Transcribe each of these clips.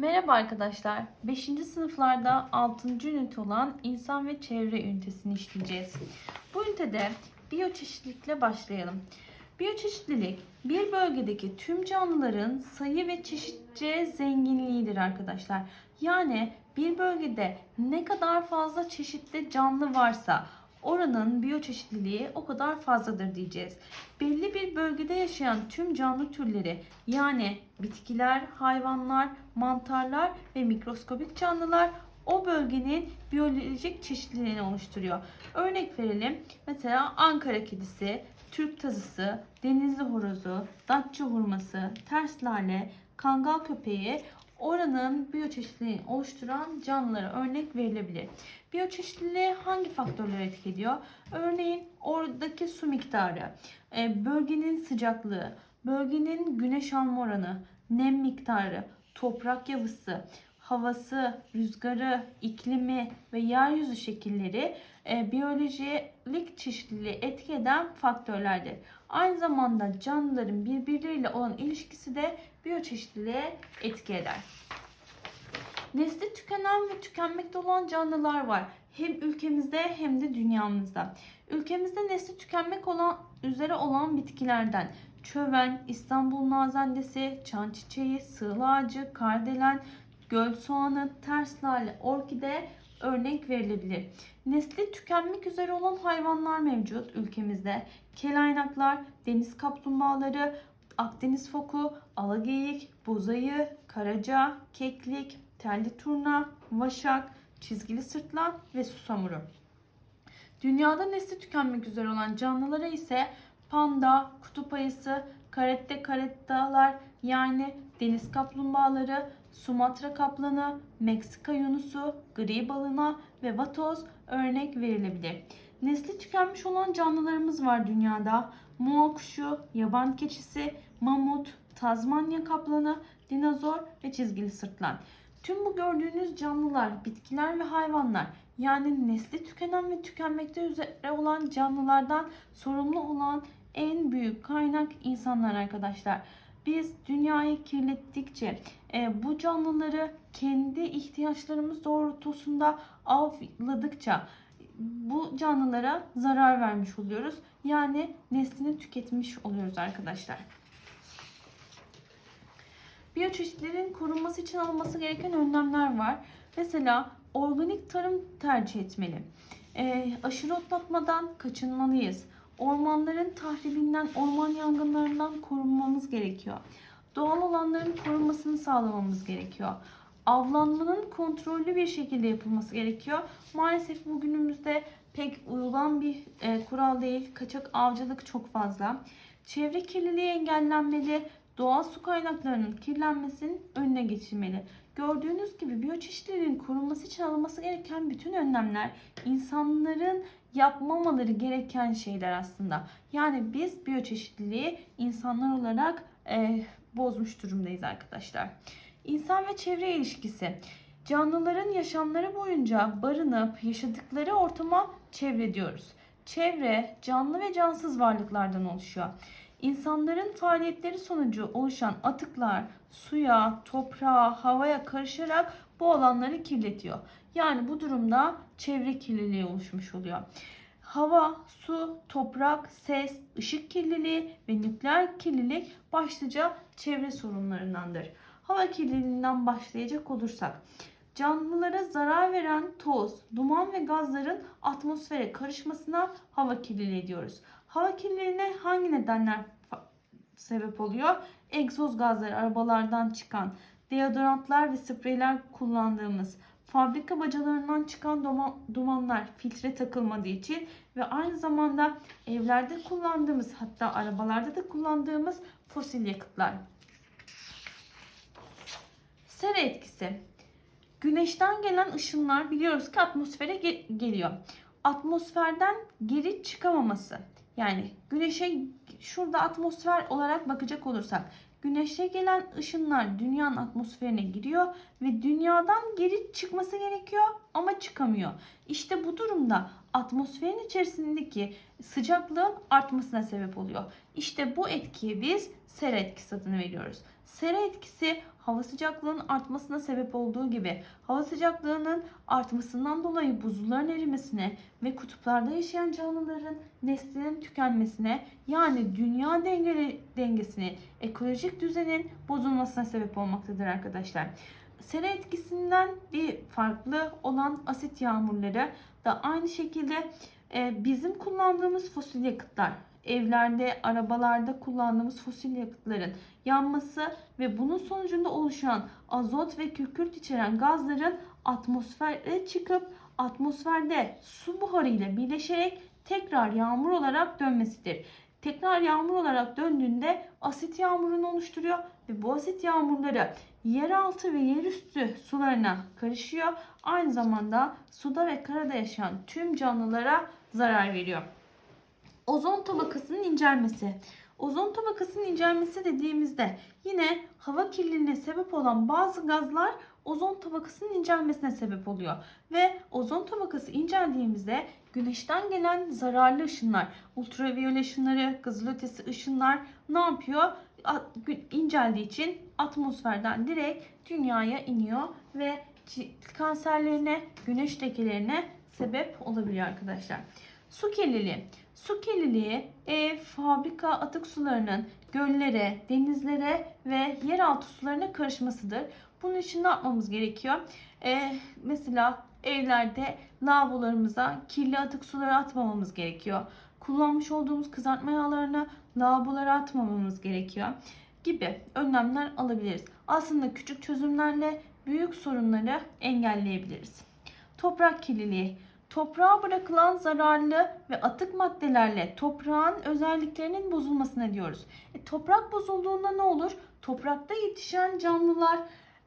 Merhaba arkadaşlar. 5. sınıflarda 6. ünite olan insan ve çevre ünitesini işleyeceğiz. Bu ünitede biyoçeşitlilikle başlayalım. Biyoçeşitlilik bir bölgedeki tüm canlıların sayı ve çeşitçe zenginliğidir arkadaşlar. Yani bir bölgede ne kadar fazla çeşitli canlı varsa oranın biyoçeşitliliği o kadar fazladır diyeceğiz. Belli bir bölgede yaşayan tüm canlı türleri yani bitkiler, hayvanlar, mantarlar ve mikroskobik canlılar o bölgenin biyolojik çeşitliliğini oluşturuyor. Örnek verelim. Mesela Ankara kedisi, Türk tazısı, denizli horozu, Datça hurması, ters lale, kangal köpeği oranın biyoçeşitliliğini oluşturan canlılara örnek verilebilir. Biyoçeşitliliğe hangi faktörler etki ediyor? Örneğin oradaki su miktarı, e, bölgenin sıcaklığı, bölgenin güneş alma oranı, nem miktarı, toprak yapısı, havası, rüzgarı, iklimi ve yeryüzü şekilleri e, biyolojik çeşitliliği etki eden faktörlerdir. Aynı zamanda canlıların birbirleriyle olan ilişkisi de biyoçeşitliliğe etki eder. Nesli tükenen ve tükenmekte olan canlılar var. Hem ülkemizde hem de dünyamızda. Ülkemizde nesli tükenmek olan üzere olan bitkilerden çöven, İstanbul nazendesi, çan çiçeği, sığla ağacı, kardelen, göl soğanı, ters lale, orkide örnek verilebilir. Nesli tükenmek üzere olan hayvanlar mevcut ülkemizde. Kelaynaklar, deniz kaplumbağaları, Akdeniz foku, alageyik, bozayı, karaca, keklik, telli turna, vaşak, çizgili sırtlan ve susamuru. Dünyada nesli tükenmek üzere olan canlılara ise panda, kutup ayısı, karette karettalar yani deniz kaplumbağaları, Sumatra kaplanı, Meksika yunusu, gri balına ve vatoz örnek verilebilir. Nesli tükenmiş olan canlılarımız var dünyada. Moa kuşu, yaban keçisi, mamut, Tazmanya kaplanı, dinozor ve çizgili sırtlan. Tüm bu gördüğünüz canlılar, bitkiler ve hayvanlar yani nesli tükenen ve tükenmekte üzere olan canlılardan sorumlu olan en büyük kaynak insanlar arkadaşlar. Biz dünyayı kirlettikçe e, bu canlıları kendi ihtiyaçlarımız doğrultusunda avladıkça bu canlılara zarar vermiş oluyoruz. Yani neslini tüketmiş oluyoruz arkadaşlar. Biyoçeşitlerin korunması için alınması gereken önlemler var. Mesela organik tarım tercih etmeli. E, aşırı otlatmadan kaçınmalıyız. Ormanların tahribinden, orman yangınlarından korunmamız gerekiyor. Doğal alanların korunmasını sağlamamız gerekiyor. Avlanmanın kontrollü bir şekilde yapılması gerekiyor. Maalesef bugünümüzde pek uyulan bir e, kural değil. Kaçak avcılık çok fazla. Çevre kirliliği engellenmeli. Doğal su kaynaklarının kirlenmesinin önüne geçilmeli. Gördüğünüz gibi biyoçeşitliliğin korunması için alınması gereken bütün önlemler insanların yapmamaları gereken şeyler aslında. Yani biz biyoçeşitliliği insanlar olarak e, bozmuş durumdayız arkadaşlar. İnsan ve çevre ilişkisi. Canlıların yaşamları boyunca barınıp yaşadıkları ortama çevre diyoruz. Çevre canlı ve cansız varlıklardan oluşuyor. İnsanların faaliyetleri sonucu oluşan atıklar suya, toprağa, havaya karışarak bu alanları kirletiyor. Yani bu durumda çevre kirliliği oluşmuş oluyor. Hava, su, toprak, ses, ışık kirliliği ve nükleer kirlilik başlıca çevre sorunlarındandır. Hava kirliliğinden başlayacak olursak canlılara zarar veren toz, duman ve gazların atmosfere karışmasına hava kirliliği diyoruz. Hava kirliliğine hangi nedenler sebep oluyor? Egzoz gazları, arabalardan çıkan, deodorantlar ve spreyler kullandığımız, fabrika bacalarından çıkan dumanlar filtre takılmadığı için ve aynı zamanda evlerde kullandığımız hatta arabalarda da kullandığımız fosil yakıtlar. Sera etkisi. Güneşten gelen ışınlar biliyoruz ki atmosfere ge- geliyor. Atmosferden geri çıkamaması. Yani güneşe şurada atmosfer olarak bakacak olursak güneşe gelen ışınlar dünyanın atmosferine giriyor ve dünyadan geri çıkması gerekiyor ama çıkamıyor. İşte bu durumda atmosferin içerisindeki sıcaklığın artmasına sebep oluyor. İşte bu etkiye biz sera etkisi adını veriyoruz. Sera etkisi hava sıcaklığının artmasına sebep olduğu gibi hava sıcaklığının artmasından dolayı buzulların erimesine ve kutuplarda yaşayan canlıların neslinin tükenmesine yani dünya dengeli dengesini, ekolojik düzenin bozulmasına sebep olmaktadır arkadaşlar. Sera etkisinden bir farklı olan asit yağmurları da aynı şekilde e, bizim kullandığımız fosil yakıtlar, evlerde, arabalarda kullandığımız fosil yakıtların yanması ve bunun sonucunda oluşan azot ve kükürt içeren gazların atmosfere çıkıp atmosferde su buharı ile birleşerek tekrar yağmur olarak dönmesidir. Tekrar yağmur olarak döndüğünde asit yağmurunu oluşturuyor ve bu asit yağmurları yeraltı ve yerüstü sularına karışıyor. Aynı zamanda suda ve karada yaşayan tüm canlılara zarar veriyor. Ozon tabakasının incelmesi. Ozon tabakasının incelmesi dediğimizde yine hava kirliliğine sebep olan bazı gazlar ozon tabakasının incelmesine sebep oluyor. Ve ozon tabakası inceldiğimizde güneşten gelen zararlı ışınlar, ultraviyole ışınları, kızılötesi ışınlar ne yapıyor? İnceldiği için atmosferden direkt dünyaya iniyor ve kanserlerine, güneş lekelerine sebep olabiliyor arkadaşlar. Su kirliliği. Su kirliliği ev, fabrika atık sularının göllere, denizlere ve yeraltı sularına karışmasıdır. Bunun için ne yapmamız gerekiyor? Ee, mesela evlerde lavabolarımıza kirli atık suları atmamamız gerekiyor. Kullanmış olduğumuz kızartma yağlarını lavabolara atmamamız gerekiyor gibi önlemler alabiliriz. Aslında küçük çözümlerle büyük sorunları engelleyebiliriz. Toprak kirliliği. Toprağa bırakılan zararlı ve atık maddelerle toprağın özelliklerinin bozulmasına diyoruz. E, toprak bozulduğunda ne olur? Toprakta yetişen canlılar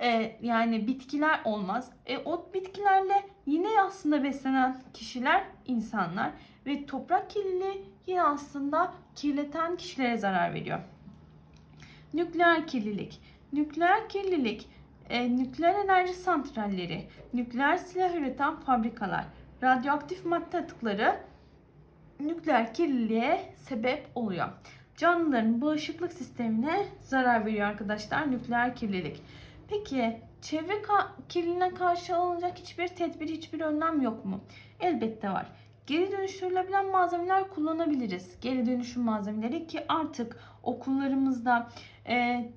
e, yani bitkiler olmaz. E, o bitkilerle yine aslında beslenen kişiler insanlar ve toprak kirliliği yine aslında kirleten kişilere zarar veriyor. Nükleer kirlilik. Nükleer kirlilik e, nükleer enerji santralleri, nükleer silah üreten fabrikalar, radyoaktif madde atıkları nükleer kirliliğe sebep oluyor. Canlıların bağışıklık sistemine zarar veriyor arkadaşlar nükleer kirlilik. Peki çevre kirliliğine karşı alınacak hiçbir tedbir, hiçbir önlem yok mu? Elbette var. Geri dönüştürülebilen malzemeler kullanabiliriz. Geri dönüşüm malzemeleri ki artık okullarımızda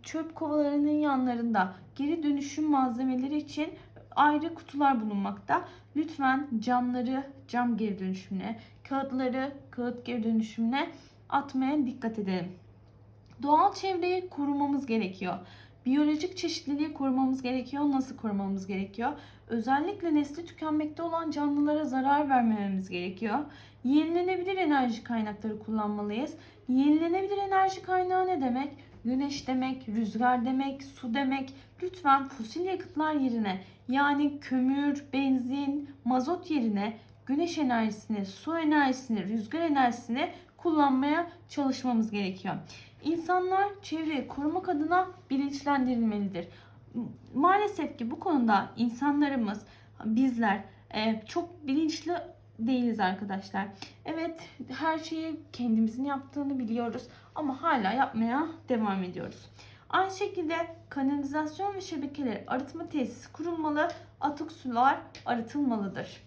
çöp kovalarının yanlarında geri dönüşüm malzemeleri için ayrı kutular bulunmakta. Lütfen camları cam geri dönüşümüne, kağıtları kağıt geri dönüşümüne atmaya dikkat edelim. Doğal çevreyi korumamız gerekiyor. Biyolojik çeşitliliği korumamız gerekiyor. Nasıl korumamız gerekiyor? Özellikle nesli tükenmekte olan canlılara zarar vermememiz gerekiyor. Yenilenebilir enerji kaynakları kullanmalıyız. Yenilenebilir enerji kaynağı ne demek? Güneş demek, rüzgar demek, su demek. Lütfen fosil yakıtlar yerine yani kömür, benzin, mazot yerine güneş enerjisini, su enerjisini, rüzgar enerjisini kullanmaya çalışmamız gerekiyor. İnsanlar çevreyi korumak adına bilinçlendirilmelidir. Maalesef ki bu konuda insanlarımız, bizler e, çok bilinçli değiliz arkadaşlar. Evet her şeyi kendimizin yaptığını biliyoruz ama hala yapmaya devam ediyoruz. Aynı şekilde kanalizasyon ve şebekeleri arıtma tesisi kurulmalı, atık sular arıtılmalıdır.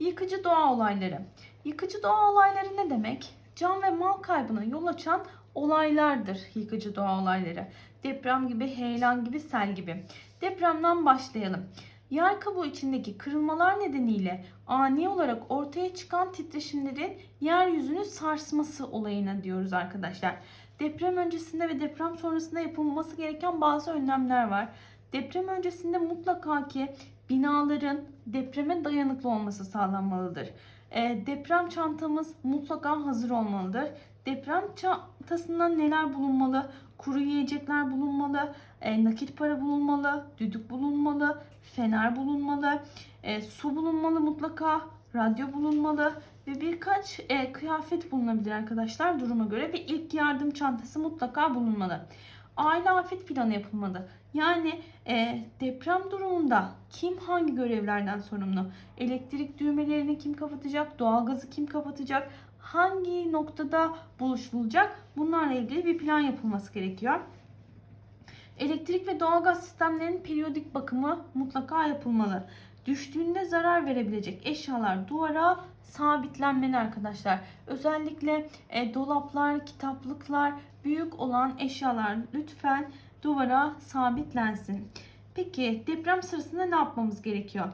Yıkıcı doğa olayları. Yıkıcı doğa olayları ne demek? Can ve mal kaybına yol açan olaylardır yıkıcı doğa olayları. Deprem gibi, heyelan gibi, sel gibi. Depremden başlayalım. Yer kabuğu içindeki kırılmalar nedeniyle ani olarak ortaya çıkan titreşimlerin yeryüzünü sarsması olayına diyoruz arkadaşlar. Deprem öncesinde ve deprem sonrasında yapılması gereken bazı önlemler var. Deprem öncesinde mutlaka ki binaların depreme dayanıklı olması sağlanmalıdır. E, deprem çantamız mutlaka hazır olmalıdır. Deprem çantasında neler bulunmalı? Kuru yiyecekler bulunmalı, e, nakit para bulunmalı, düdük bulunmalı, fener bulunmalı, e, su bulunmalı mutlaka, radyo bulunmalı ve birkaç e, kıyafet bulunabilir arkadaşlar duruma göre ve ilk yardım çantası mutlaka bulunmalı. aile afet planı yapılmalı. Yani e, deprem durumunda kim hangi görevlerden sorumlu? Elektrik düğmelerini kim kapatacak? Doğalgazı kim kapatacak? Hangi noktada buluşulacak? Bunlarla ilgili bir plan yapılması gerekiyor. Elektrik ve doğalgaz sistemlerinin periyodik bakımı mutlaka yapılmalı. Düştüğünde zarar verebilecek eşyalar duvara sabitlenmeli arkadaşlar. Özellikle e, dolaplar, kitaplıklar, büyük olan eşyalar lütfen duvara sabitlensin. Peki deprem sırasında ne yapmamız gerekiyor?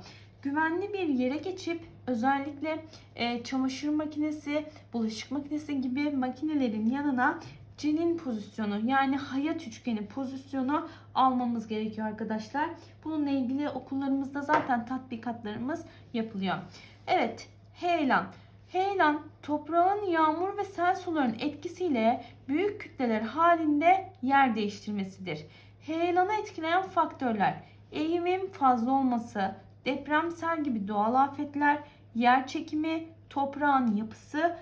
Güvenli bir yere geçip özellikle e, çamaşır makinesi, bulaşık makinesi gibi makinelerin yanına cenin pozisyonu yani hayat üçgeni pozisyonu almamız gerekiyor arkadaşlar. Bununla ilgili okullarımızda zaten tatbikatlarımız yapılıyor. Evet, heyelan. Heyelan toprağın yağmur ve sel sularının etkisiyle büyük kütleler halinde yer değiştirmesidir. Heyelanı etkileyen faktörler eğimin fazla olması, depremsel gibi doğal afetler, yer çekimi, toprağın yapısı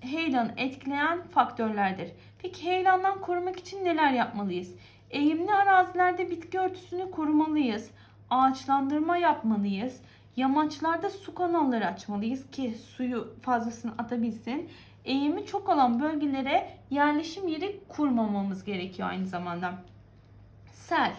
heyelanı etkileyen faktörlerdir. Peki heyelandan korumak için neler yapmalıyız? Eğimli arazilerde bitki örtüsünü korumalıyız. Ağaçlandırma yapmalıyız. Yamaçlarda su kanalları açmalıyız ki suyu fazlasını atabilsin. Eğimi çok olan bölgelere yerleşim yeri kurmamamız gerekiyor aynı zamanda. Sel,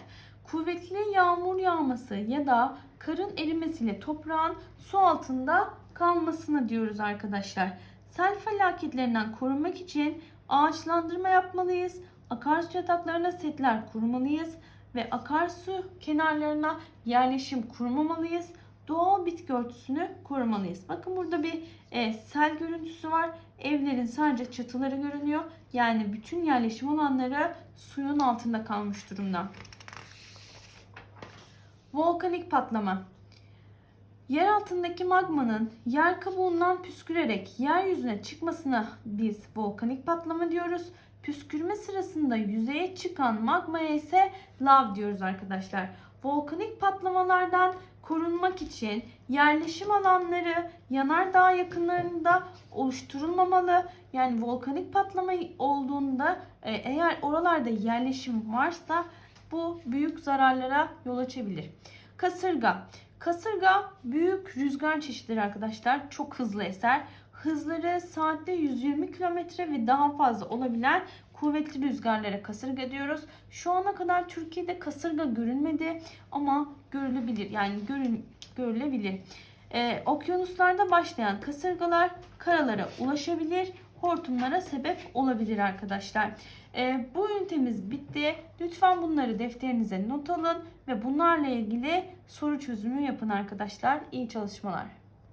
kuvvetli yağmur yağması ya da karın erimesiyle toprağın su altında kalmasına diyoruz arkadaşlar. Sel felaketlerinden korunmak için ağaçlandırma yapmalıyız. Akarsu yataklarına setler kurmalıyız ve akarsu kenarlarına yerleşim kurmamalıyız. Doğal bitki örtüsünü korumalıyız. Bakın burada bir e, sel görüntüsü var. Evlerin sadece çatıları görünüyor. Yani bütün yerleşim alanları suyun altında kalmış durumda. Volkanik patlama. Yer altındaki magmanın yer kabuğundan püskürerek yeryüzüne çıkmasına biz volkanik patlama diyoruz. Püskürme sırasında yüzeye çıkan magmaya ise lav diyoruz arkadaşlar. Volkanik patlamalardan korunmak için yerleşim alanları yanardağ yakınlarında oluşturulmamalı. Yani volkanik patlama olduğunda e, eğer oralarda yerleşim varsa bu büyük zararlara yol açabilir. Kasırga. Kasırga büyük rüzgar çeşitleri arkadaşlar. Çok hızlı eser. Hızları saatte 120 km ve daha fazla olabilen kuvvetli rüzgarlara kasırga diyoruz. Şu ana kadar Türkiye'de kasırga görülmedi ama görülebilir. Yani görün, görülebilir. Ee, okyanuslarda başlayan kasırgalar karalara ulaşabilir, hortumlara sebep olabilir arkadaşlar. Ee, bu ünitemiz bitti. Lütfen bunları defterinize not alın ve bunlarla ilgili soru çözümü yapın arkadaşlar. İyi çalışmalar.